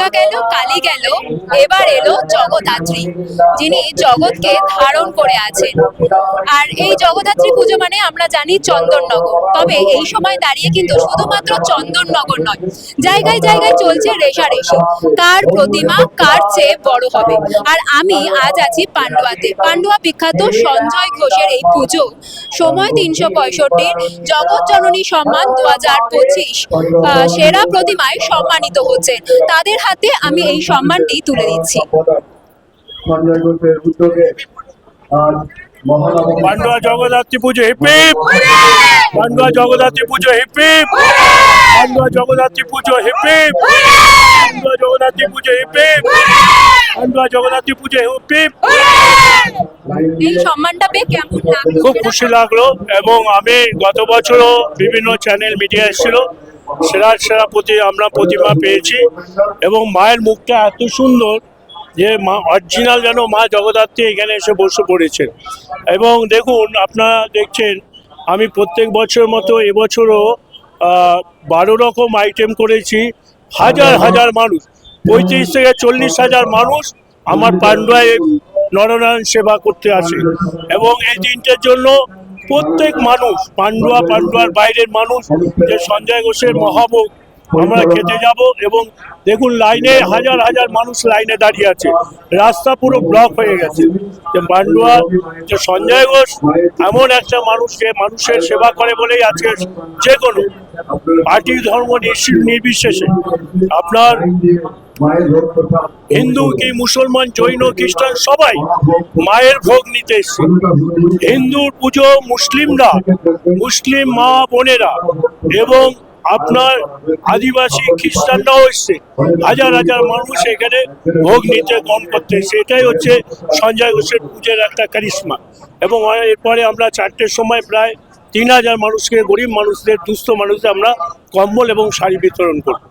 দুর্গা গেল, কালী গেল, এবার এলো জগদ্ধাত্রী, যিনি জগৎকে ধারণ করে আছেন। আর এই জগদ্ধাত্রী পুজো মানে আমরা জানি চন্দননগর। তবে এই সময় দাঁড়িয়ে কিন্তু শুধুমাত্র চন্দননগর নয়, জায়গায় জায়গায় চলছে রেশারেশি। কার প্রতিমা, কার চেয়ে বড় হবে? আর আমি আজ আছি পান্ডুয়াতে। পান্ডুয়া বিখ্যাত সঞ্জয় ঘোষের এই পুজো, সময় তিনশো পঁয়ষট্টির জগৎ জননী সম্মান দু হাজার পঁচিশ সেরা প্রতিমায় সম্মানিত হচ্ছে। তাদের হাতে আমি এই সম্মানটি তুলে দিচ্ছি। পান্ডুয়া জগদ্ধাত্রী পুজো হিপিপ পান্ডুয়া জগদ্ধাত্রী পুজো হিপিপ পান্ডুয়া জগদ্ধাত্রী পুজো হিপিপ পান্ডুয়া জগদ্ধাত্রী পুজো হিপিপ পান্ডুয়া জগদ্ধাত্রী পুজো হিপিপ এই সম্মানটা পেয়ে কেমন লাগল? খুব খুশি লাগল এবং আমি গত বছরও বিভিন্ন চ্যানেল মিডিয়া এসেছিল। সেরা সেরা প্রতি আমরা প্রতিমা পেয়েছি। এবং মায়ের মুখটা এত সুন্দর যে মা অরিজিনাল যেন মা জগদ্ধাত্রী এখানে এসে বসে পড়েছেন এবং দেখুন, আপনারা দেখছেন, আমি প্রত্যেক বছর মতো এবছরও বারো রকম আইটেম করেছি। হাজার হাজার মানুষ, পঁয়ত্রিশ থেকে চল্লিশ হাজার মানুষ আমার পান্ডুয়ায় নরনারায়ণ সেবা করতে আসে। এবং এই দিনটার জন্য প্রত্যেক মানুষ, পান্ডুয়া পান্ডুয়ার বাইরের মানুষ, যে সঞ্জয় ঘোষের মহাভোগ, আমরা খেতে যাব এবং দেখুন লাইনে হাজার হাজার মানুষ লাইনে দাঁড়িয়ে আছে। রাস্তা পুরো ব্লক হয়ে গেছে। যে পান্ডুয়া, যে সঞ্জয় ঘোষ, এমন একটা মানুষকে মানুষের সেবা করে বলেই আজকে যে কোনো পার্টি ধর্ম নির্বিশ- নির্বিশেষে। আপনার হিন্দু কি মুসলমান, জৈন, খ্রিস্টান সবাই মায়ের ভোগ নিতে এসছে। হিন্দুর পুজো মুসলিমরা মুসলিম মা বোনেরা এবং আপনার আদিবাসী খ্রিস্টানরাও এসছে। হাজার হাজার মানুষ এখানে ভোগ নিতে কম করতে এসছে। এটাই হচ্ছে সঞ্জয় ঘোষের পুজোর একটা কারিশ্মা। এবং এরপরে আমরা চারটের সময় প্রায় তিন হাজার মানুষকে, গরিব মানুষদের, দুস্থ মানুষদের আমরা কম্বল এবং শাড়ি বিতরণ করব।